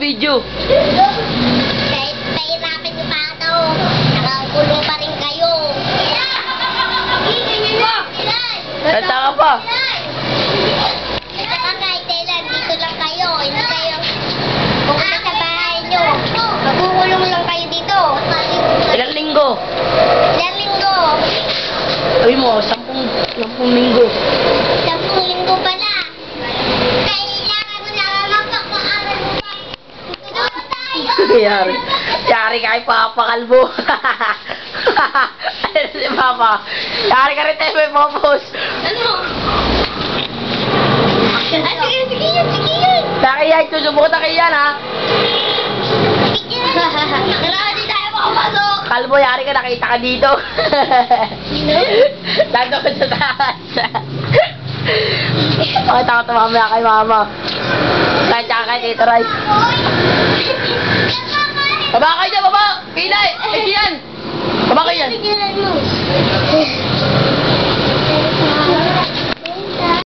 kayo. Kahit pahirapan niyo pa daw, nakakulong pa rin kayo. Tata ka pa. At saka kahit kailan, dito lang kayo. Hindi kayo pumunta sa bahay niyo. Magkukulong lang kayo dito. Ilang linggo? Ilang linggo. Sabi mo, sampung, sampung linggo. Sampung linggo pala. Kailangan mo na magpapaaral mo pa. Tutulong tayo. Yari. Yari ka kay Papa Kalbo. Ano si Papa? Yari ka rin tayo may popos. Ano? Ah, sige, sige yun, sige yun. Nakaya, susubok na kayo yan ha. Sige yun. Tara, di tayo makapasok. Kalbo, yari ka, nakita ka dito. Nandun sa taas. Pakita ko ito mamaya kay mama. Kahit tsaka kay Tito Ray. gotta get it.